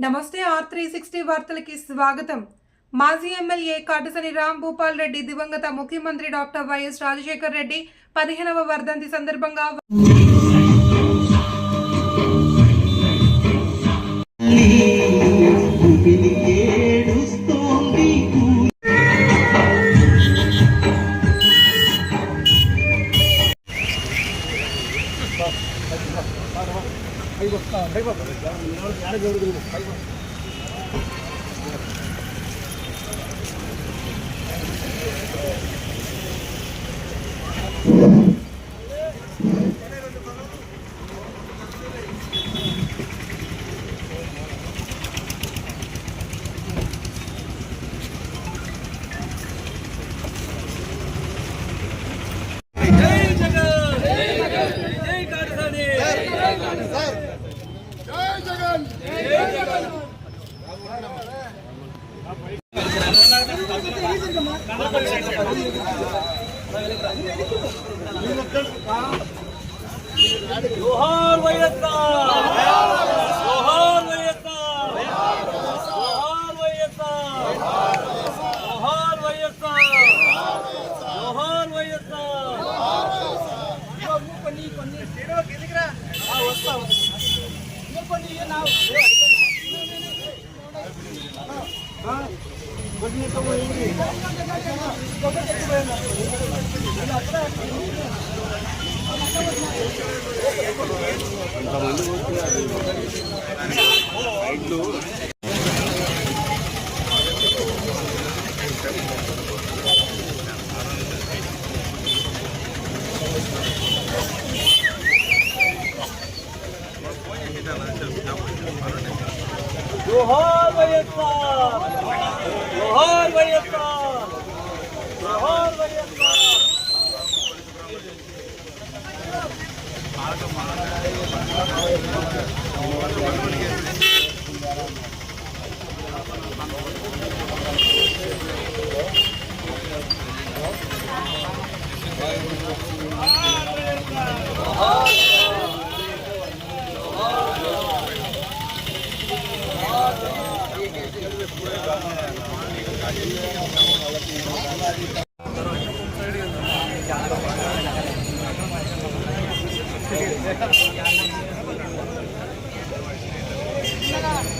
నమస్తే are three sixty వార్తలకి స్వాగతం. మాజీ ఎమ్మెల్యే కాటసని రామ్ భూపాల్ రెడ్డి దివంగత ముఖ్యమంత్రి డాక్టర్ వైఎస్ రాజశేఖర్ రెడ్డి పదిహేనవ వర్ధంతి సందర్భంగా ಕೈಗೊಸ್ತಾ ಕೈಗೊಸ್ತಾ ಯಾರಿಗೆ ಹೇಳಿದ್ರು ಕೈಗೊಸ್ತಾ జోహార్ వైఎస్ఆర్ ఇంతమంది Yeah.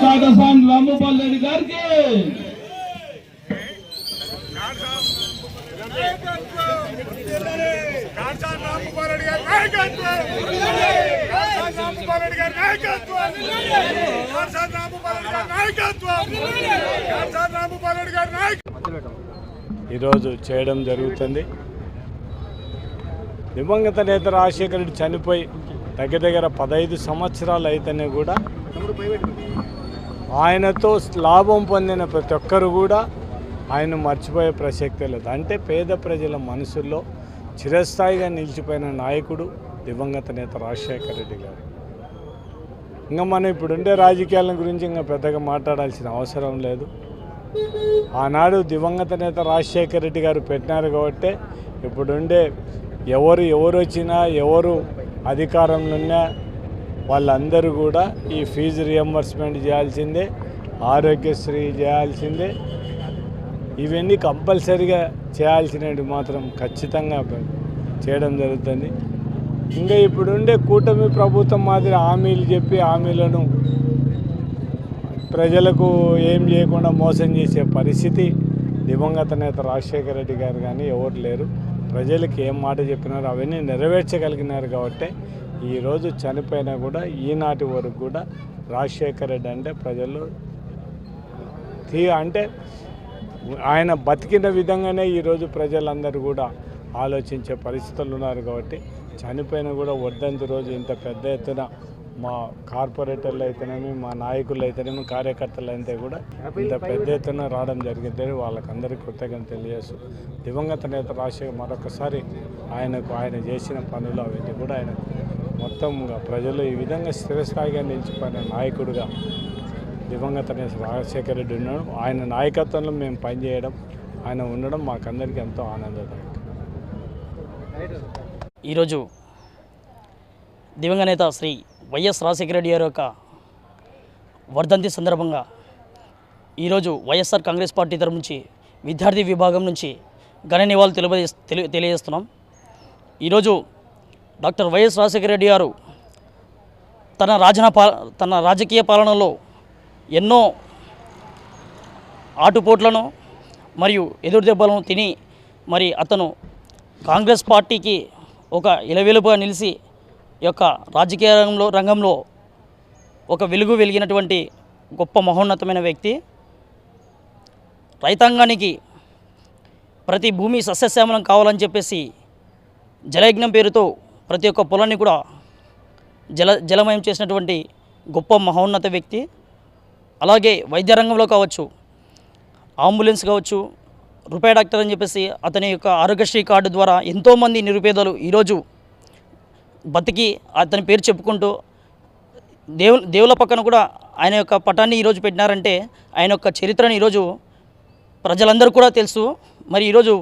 కాటసాన్ రామగోపాల్ రెడ్డి గారికి కాంచాన్ రామకుమారెడ్డి గారి నాయకత్వం గారి నాయకత్వం! గారి నాయకత్వం! ఈరోజు చేయడం జరుగుతుంది. దివంగత నేత రాజశేఖర రెడ్డి చనిపోయి దగ్గర దగ్గర పదహైదు సంవత్సరాలు అయితేనే కూడా ఆయనతో లాభం పొందిన ప్రతి ఒక్కరు కూడా ఆయన మర్చిపోయే ప్రసక్తే లేదు. అంటే పేద ప్రజల మనసుల్లో చిరస్థాయిగా నిలిచిపోయిన నాయకుడు దివంగత నేత రాజశేఖర రెడ్డి గారు. ఇంకా మనం ఇప్పుడుండే రాజకీయాల గురించి ఇంకా పెద్దగా మాట్లాడాల్సిన అవసరం లేదు. ఆనాడు దివంగత నేత రాజశేఖర రెడ్డి గారు పెట్టినారు కాబట్టి ఇప్పుడుండే ఎవరు ఎవరు వచ్చినా ఎవరు అధికారంలో ఉన్నా వాళ్ళందరూ కూడా ఈ ఫీజు రియంబర్స్మెంట్ చేయాల్సిందే ఆరోగ్యశ్రీ చేయాల్సిందే. ఇవన్నీ కంపల్సరీగా చేయాల్సినవి మాత్రం ఖచ్చితంగా చేయడం జరుగుతుంది. ఇంకా ఇప్పుడుండే కూటమి ప్రభుత్వం మాదిరి హామీలు చెప్పి హామీలను ప్రజలకు ఏం చేయకుండా మోసం చేసే పరిస్థితి. దివంగత నేత రాజశేఖర రెడ్డి గారు కానీ ఎవరు లేరు. ప్రజలకు ఏం మాట చెప్పినారో అవన్నీ నెరవేర్చగలిగినారు కాబట్టి ఈరోజు చనిపోయినా కూడా ఈనాటి వరకు కూడా రాజశేఖర రెడ్డి అంటే ప్రజలు తీ అంటే ఆయన బతికిన విధంగానే ఈరోజు ప్రజలందరూ కూడా ఆలోచించే పరిస్థితులు ఉన్నారు కాబట్టి చనిపోయిన కూడా వద్దంత రోజు ఇంత పెద్ద ఎత్తున మా కార్పొరేటర్లు అయితేనేమి మా నాయకులు అయితేనేమి కార్యకర్తలు అయితే కూడా ఇంత పెద్ద ఎత్తున రావడం జరిగింది వాళ్ళకందరికీ కృతజ్ఞత తెలియజేస్తూ దివంగత నేత రాజశేఖర్ మరొకసారి ఆయనకు ఆయన చేసిన పనులు అవన్నీ కూడా ఆయన మొత్తంగా ప్రజలు ఈ విధంగా స్థిరస్థాయిగా నిలిచిపోయిన నాయకుడిగా దివంగత నేత రాజశేఖర రెడ్డి ఉన్నాడు. ఆయన నాయకత్వంలో మేము పనిచేయడం ఆయన ఉండడం మాకందరికీ ఎంతో ఆనందదాయకం. ఈరోజు దివంగ నేత శ్రీ వైఎస్ రాజశేఖర రెడ్డి గారి యొక్క వర్ధంతి సందర్భంగా ఈరోజు వైఎస్ఆర్ కాంగ్రెస్ పార్టీ తరపు నుంచి విద్యార్థి విభాగం నుంచి ఘన నివాళులు తెలియజే తెలి తెలియజేస్తున్నాం. ఈరోజు డాక్టర్ వైఎస్ రాజశేఖర రెడ్డి గారు తన రాజన తన రాజకీయ పాలనలో ఎన్నో ఆటుపోట్లను మరియు ఎదురు దెబ్బలను తిని మరి అతను కాంగ్రెస్ పార్టీకి ఒక ఇలవెలుపుగా నిలిచి యొక్క రాజకీయ రంగంలో రంగంలో ఒక వెలుగు వెలిగినటువంటి గొప్ప మహోన్నతమైన వ్యక్తి. రైతాంగానికి ప్రతి భూమి సస్యశ్యామలం కావాలని చెప్పేసి జలయజ్ఞం పేరుతో ప్రతి ఒక్క పొలాన్ని కూడా జల జలమయం చేసినటువంటి గొప్ప మహోన్నత వ్యక్తి. అలాగే వైద్య రంగంలో కావచ్చు అంబులెన్స్ కావచ్చు రూపాయి డాక్టర్ అని చెప్పేసి అతని యొక్క ఆరోగ్యశ్రీ కార్డు ద్వారా ఎంతోమంది నిరుపేదలు ఈరోజు బతికి అతని పేరు చెప్పుకుంటూ దేవు దేవుల పక్కన కూడా ఆయన యొక్క పటాన్ని ఈరోజు పెట్టినారంటే ఆయన యొక్క చరిత్రను ఈరోజు ప్రజలందరూ కూడా తెలుసు. మరి ఈరోజు